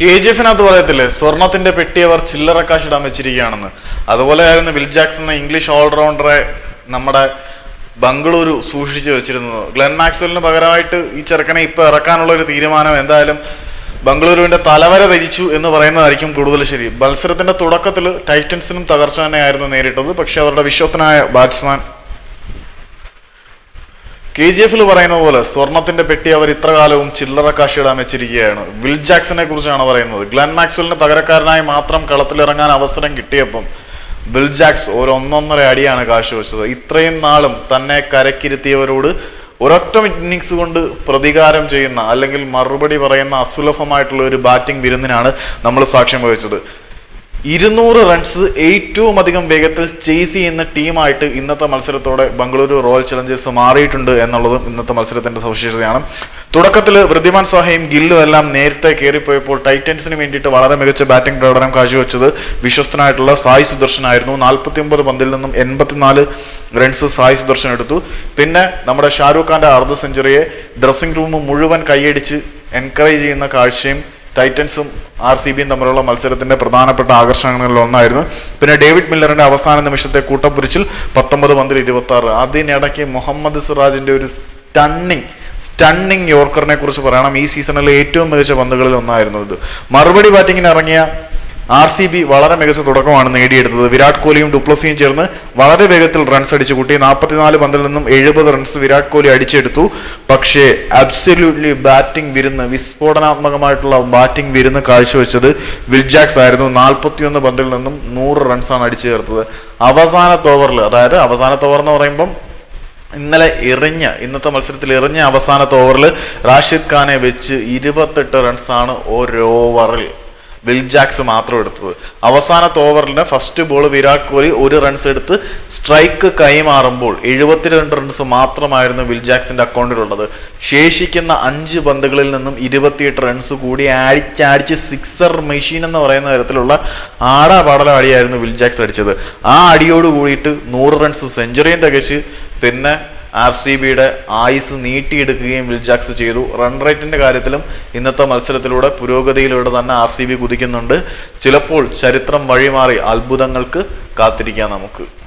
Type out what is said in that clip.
K G എഫിനകത്ത് പറയത്തില്ലേ സ്വർണത്തിന്റെ പെട്ടി അവർ ചില്ലറ കാശ് ഇടാൻ വെച്ചിരിക്കുകയാണെന്ന്. അതുപോലെ ആയിരുന്നു വിൽ ജാക്സൺ എന്ന ഇംഗ്ലീഷ് ഓൾറൗണ്ടറെ നമ്മുടെ ബംഗളൂരു സൂക്ഷിച്ചു വെച്ചിരുന്നത്. ഗ്ലെൻ മാക്സ്വലിന് പകരമായിട്ട് ഈ ചെറുക്കനെ ഇപ്പൊ ഇറക്കാനുള്ള ഒരു തീരുമാനം എന്തായാലും ബംഗളൂരുവിന്റെ തലവര ധരിച്ചു എന്ന് പറയുന്നതായിരിക്കും കൂടുതൽ ശരി. മത്സരത്തിന്റെ തുടക്കത്തിൽ ടൈറ്റൻസിനും തകർച്ച തന്നെയായിരുന്നു നേരിട്ടത്. പക്ഷെ അവരുടെ വിശ്വസ്തനായ ബാറ്റ്സ്മാൻ കെ ജി എഫിൽ പറയുന്ന പോലെ സ്വർണത്തിന്റെ പെട്ടി അവർ ഇത്ര കാലവും ചില്ലറ കാശിടാൻ വെച്ചിരിക്കുകയാണ്. വിൽ ജാക്സനെ കുറിച്ചാണ് പറയുന്നത്. ഗ്ലൻ മാക്സ്വലിന് പകരക്കാരനായി മാത്രം കളത്തിലിറങ്ങാൻ അവസരം കിട്ടിയപ്പം വിൽ ജാക്സ് ഒരു ഒന്നൊന്നര അടിയാണ് കാശ് വെച്ചത്. ഇത്രയും നാളും തന്നെ കരക്കിരുത്തിയവരോട് ഒരൊറ്റ ഇന്നിങ്സ് കൊണ്ട് പ്രതികാരം ചെയ്യുന്ന അല്ലെങ്കിൽ മറുപടി പറയുന്ന അസുലഭമായിട്ടുള്ള ഒരു ബാറ്റിംഗ് വിരുന്നിനാണ് നമ്മൾ സാക്ഷ്യം വഹിച്ചത്. ഇരുന്നൂറ് റൺസ് ഏറ്റവും അധികം വേഗത്തിൽ ചേസ് ചെയ്യുന്ന ടീമായിട്ട് ഇന്നത്തെ മത്സരത്തോടെ ബംഗളൂരു റോയൽ ചലഞ്ചേഴ്സ് മാറിയിട്ടുണ്ട് എന്നുള്ളതും ഇന്നത്തെ മത്സരത്തിന്റെ സവിശേഷതയാണ്. തുടക്കത്തിൽ വൃദ്ധിമാൻ സാഹയും ഗില്ലും എല്ലാം നേരത്തെ കയറിപ്പോയപ്പോൾ ടൈറ്റൻസിന് വേണ്ടിയിട്ട് വളരെ മികച്ച ബാറ്റിംഗ് പ്രകടനം കാഴ്ചവെച്ചത് വിശ്വസ്തനായിട്ടുള്ള സായി സുദർശൻ ആയിരുന്നു നാൽപ്പത്തി ഒമ്പത് പന്തിൽ നിന്നും എൺപത്തിനാല് റൺസ് സായി സുദർശൻ എടുത്തു. പിന്നെ നമ്മുടെ ഷാരൂഖ് ഖാന്റെ അർദ്ധ സെഞ്ചുറിയെ ഡ്രസ്സിംഗ് റൂം മുഴുവൻ കൈയടിച്ച് എൻകറേജ് ചെയ്യുന്ന കാഴ്ചയും ടൈറ്റൻസും ആർ സി ബിയും തമ്മിലുള്ള മത്സരത്തിന്റെ പ്രധാനപ്പെട്ട ആകർഷണങ്ങളിൽ ഒന്നായിരുന്നു. പിന്നെ ഡേവിഡ് മില്ലറിന്റെ അവസാന നിമിഷത്തെ കൂട്ടപ്പുരിച്ചിൽ പത്തൊമ്പത് പന്തിൽ ഇരുപത്തി ആറ് അതിനിടയ്ക്ക് മുഹമ്മദ് സിറാജിന്റെ ഒരു സ്റ്റണ്ണിങ് സ്റ്റണ്ണിങ് യോർക്കറിനെ കുറിച്ച് പറയണം. ഈ സീസണിലെ ഏറ്റവും മികച്ച പന്തുകളിൽ ഒന്നായിരുന്നു ഇത്. മറുപടി ബാറ്റിങ്ങിന് ഇറങ്ങിയ ആർ സി ബി വളരെ മികച്ച തുടക്കമാണ് നേടിയെടുത്തത്. വിരാട് കോഹ്ലിയും ഡുപ്ലസിയും ചേർന്ന് വളരെ വേഗത്തിൽ റൺസ് അടിച്ചു കൂട്ടി. നാൽപ്പത്തിനാല് പന്തിൽ നിന്നും എഴുപത് റൺസ് വിരാട് കോഹ്ലി അടിച്ചെടുത്തു. പക്ഷേ അബ്സല്യൂട്ട്ലി ബാറ്റിംഗ് വിരുന്ന് വിസ്ഫോടനാത്മകമായിട്ടുള്ള ബാറ്റിംഗ് വിരുന്ന് കാഴ്ചവെച്ചത് വിൽജാക്സ് ആയിരുന്നു. നാൽപ്പത്തിയൊന്ന് പന്തിൽ നിന്നും നൂറ് റൺസാണ് അടിച്ചു ചേർത്തത്. അവസാന ഓവറിൽ അതായത് അവസാന ഓവർ എന്ന് പറയുമ്പം ഇന്നലെ എറിഞ്ഞ ഇന്നത്തെ മത്സരത്തിൽ എറിഞ്ഞ അവസാനത്തെ ഓവറിൽ റാഷിദ് ഖാനെ വെച്ച് ഇരുപത്തെട്ട് റൺസാണ് ഓരോ ഓവറിൽ വിൽ ജാക്സ് മാത്രം എടുത്തത്. അവസാനത്തെ ഓവറിന് ഫസ്റ്റ് ബോൾ വിരാട് കോഹ്ലി ഒരു റൺസ് എടുത്ത് സ്ട്രൈക്ക് കൈമാറുമ്പോൾ എഴുപത്തിരണ്ട് റൺസ് മാത്രമായിരുന്നു വിൽ ജാക്സിന്റെ അക്കൗണ്ടിലുള്ളത്. ശേഷിക്കുന്ന അഞ്ച് പന്തുകളിൽ നിന്നും ഇരുപത്തിയെട്ട് റൺസ് കൂടി അടിച്ചടിച്ച് സിക്സർ മെഷീൻ എന്ന് പറയുന്ന തരത്തിലുള്ള ആടാ പാടല അടിയായിരുന്നു വിൽ ജാക്സ് അടിച്ചത്. ആ അടിയോട് കൂടിയിട്ട് നൂറ് റൺസ് സെഞ്ചുറിയും തികച്ച്. പിന്നെ ആർ സി ബിയുടെ ആയുസ് നീട്ടിയെടുക്കുകയും വിൽജാക്സ് ചെയ്തു. റൺ റേറ്റിന്റെ കാര്യത്തിലും ഇന്നത്തെ മത്സരത്തിലൂടെ പുരോഗതിയിലൂടെ തന്നെ ആർ സി ബി കുതിക്കുന്നുണ്ട്. ചിലപ്പോൾ ചരിത്രം വഴിമാറി അത്ഭുതങ്ങൾക്ക് കാത്തിരിക്കാം നമുക്ക്.